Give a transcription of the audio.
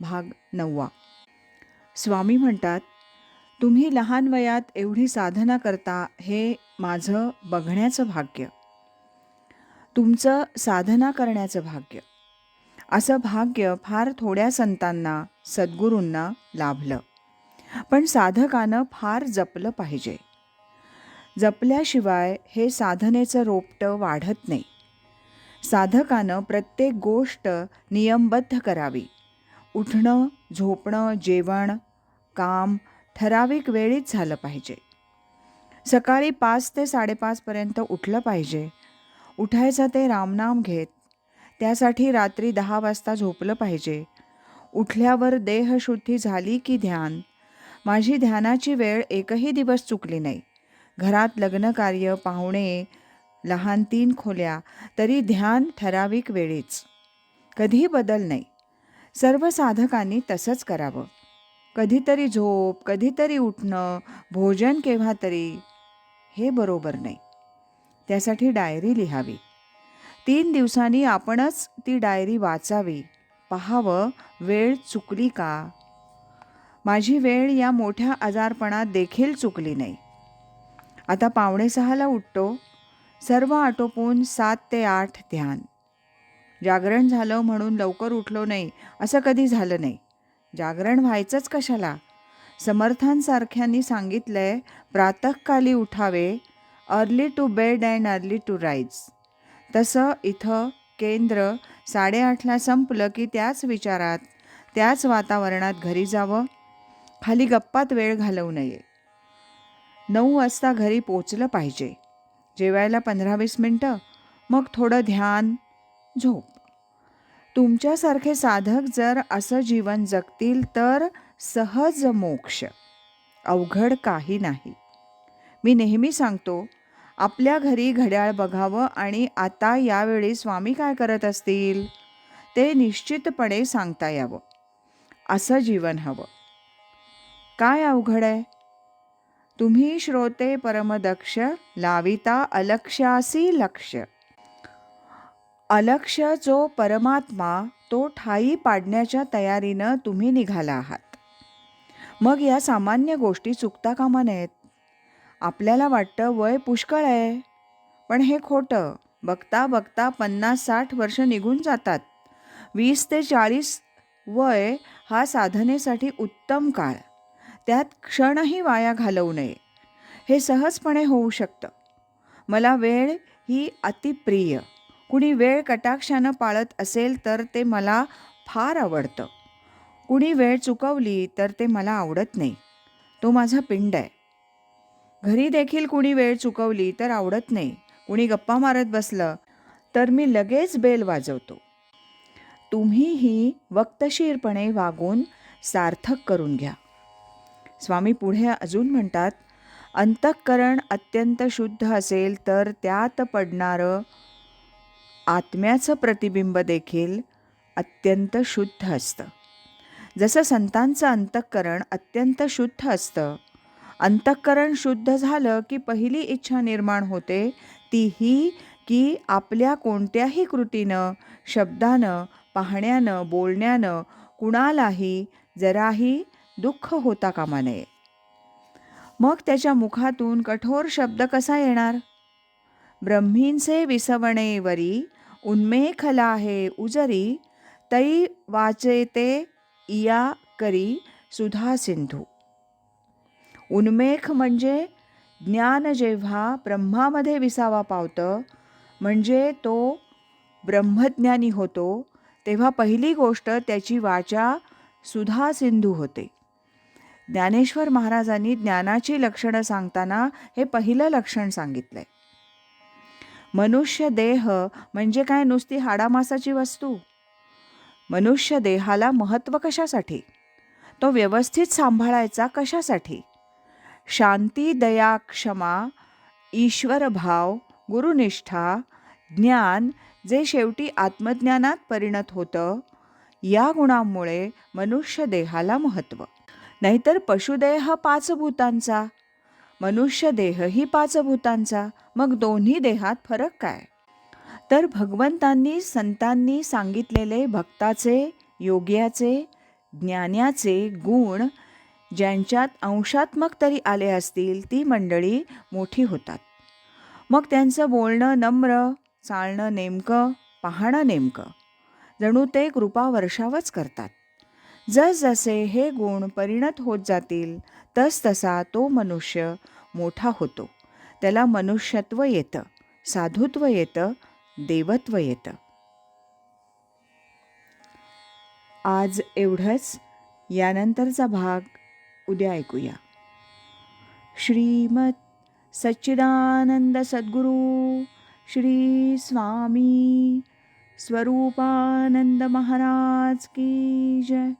भाग नववा. स्वामी म्हणतात तुम्ही लहान वयात एवढी साधना करता हे माझं बघण्याचं भाग्य. तुमचं साधना करण्याचं भाग्य. असं भाग्य फार थोड्या संतांना सद्गुरूंना लाभलं. पण साधकानं फार जपलं पाहिजे. जपल्याशिवाय हे साधनेचं रोपटं वाढत नाही. साधकानं प्रत्येक गोष्ट नियमबद्ध करावी. उठणं झोपणं जेवण काम ठराविक वेळीच झालं पाहिजे. सकाळी पाच ते साडेपाचपर्यंत उठलं पाहिजे. उठायचं ते रामनाम घेत त्यासाठी रात्री दहा वाजता झोपलं पाहिजे. उठल्यावर देहशुद्धी झाली की ध्यान? माझी ध्यानाची वेळ एकही दिवस चुकली नाही. घरात लग्नकार्य पाहुणे लहान तीन खोल्या तरी ध्यान ठराविक वेळीच. कधी बदल नाही. सर्व साधकांनी तसंच करावं. कधीतरी झोप कधीतरी उठणं भोजन केव्हा तरी हे बरोबर नाही. त्यासाठी डायरी लिहावी. तीन दिवसांनी आपणच ती डायरी वाचावी. पहावं वेळ चुकली का? माझी वेळ या मोठ्या आजारपणात देखील चुकली नाही. आता पावणे सहाला उठतो. सर्व आटोपून सात ते आठ ध्यान. जागरण झालं म्हणून लवकर उठलो नाही असं कधी झालं नाही. जागरण व्हायचंच कशाला? समर्थांसारख्यांनी सांगितलंय प्रातःकाली उठावे early to bed and early to rise. तसं इथं केंद्र साडेआठला संपलं की त्याच विचारात त्याच वातावरणात घरी जावं खाली गप्पात वेळ घालवू नये. नऊ वाजता घरी पोचलं पाहिजे. जेवायला पंधरा वीस मिनटं मग थोडं ध्यान झोप. तुमच्यासारखे साधक जर असं जीवन जगतील तर सहज मोक्ष. अवघड काही नाही. मी नेहमी सांगतो आपल्या घरी घड्याळ बघावं आणि आता यावेळी स्वामी काय करत असतील? ते निश्चितपणे सांगता यावं. असं जीवन हवं. काय अवघड आहे? तुम्ही श्रोते परमदक्ष लाविता अलक्ष्यासी लक्ष. अलक्ष जो परमात्मा तो ठाई पाडण्याच्या तयारीनं तुम्ही निघाला आहात. मग या सामान्य गोष्टी चुकता कामा नयेत. आपल्याला वाटतं वय पुष्कळ आहे पण हे खोटं. बघता बघता पन्नास साठ वर्ष निघून जातात. वीस ते चाळीस वय हा साधनेसाठी उत्तम काळ. त्यात क्षणही वाया घालवू नये. हे सहजपणे होऊ शकतं. मला वेळ ही अतिप्रिय. कुणी वेळ कटाक्षानं पाळत असेल तर ते मला फार आवडतं. कुणी वेळ चुकवली तर ते मला आवडत नाही. तो माझा पिंड आहे. घरी देखील कुणी वेळ चुकवली तर आवडत नाही. कुणी गप्पा मारत बसलं तर मी लगेच बेल वाजवतो. तुम्हीही वक्तशीरपणे वागून सार्थक करून घ्या. स्वामी पुढे अजून म्हणतात अंतःकरण अत्यंत शुद्ध असेल तर त्यात पडणारं आत्म्याचं प्रतिबिंब देखील अत्यंत शुद्ध असतं. जसं संतांचं अंतःकरण अत्यंत शुद्ध असतं अंतःकरण शुद्ध झालं की पहिली इच्छा निर्माण होते ती ही की आपल्या कोणत्याही कृतीनं शब्दानं पाहण्यानं बोलण्यानं कुणालाही जराही दुःख होता कामा नये. मग त्याच्या मुखातून कठोर शब्द कसा येणार? ब्रह्मींचे विसवणेवरी उन्मेखला हे उजरी तै वाचेते इया करी सुधा सिंधू। उन्मेख म्हणजे ज्ञान जेव्हा ब्रह्मामध्ये विसावा पावतं म्हणजे तो ब्रह्मज्ञानी होतो तेव्हा पहिली गोष्ट त्याची वाचा सुधा सिंधू होते. ज्ञानेश्वर महाराजांनी ज्ञानाची लक्षणं सांगताना हे पहिलं लक्षण सांगितलंय. मनुष्य देह म्हणजे काय? नुसती हाडामासाची वस्तू. मनुष्य देहाला महत्त्व कशासाठी? तो व्यवस्थित सांभाळायचा कशासाठी? शांती दया क्षमा ईश्वर भाव गुरुनिष्ठा ज्ञान जे शेवटी आत्मज्ञानात परिणत होतं या गुणांमुळे मनुष्य देहाला महत्त्व. नाहीतर पशुदेह पाच भूतांचा. मनुष्य देहही पाच भूतांचा मग दोन्ही देहात फरक काय? तर भगवंतांनी संतांनी सांगितलेले भक्ताचे योग्याचे ज्ञानाचे गुण ज्यांच्यात अंशात्मक तरी आले असतील ती मंडळी मोठी होतात. मग त्यांचं बोलणं नम्र चालणं नेमकं पाहणं नेमकं. जणू ते कृपा वर्षावच करतात. जसजसे हे गुण परिणत होत जातील तसतसा तो मनुष्य मोठा होतो. त्याला मनुष्यत्व येतं साधुत्व येतं देवत्व येतं. आज एवढंच. यानंतरचा भाग उद्या ऐकूया. श्रीमत सच्चिदानंद सद्गुरू श्री स्वामी स्वरूपानंद महाराज की जय.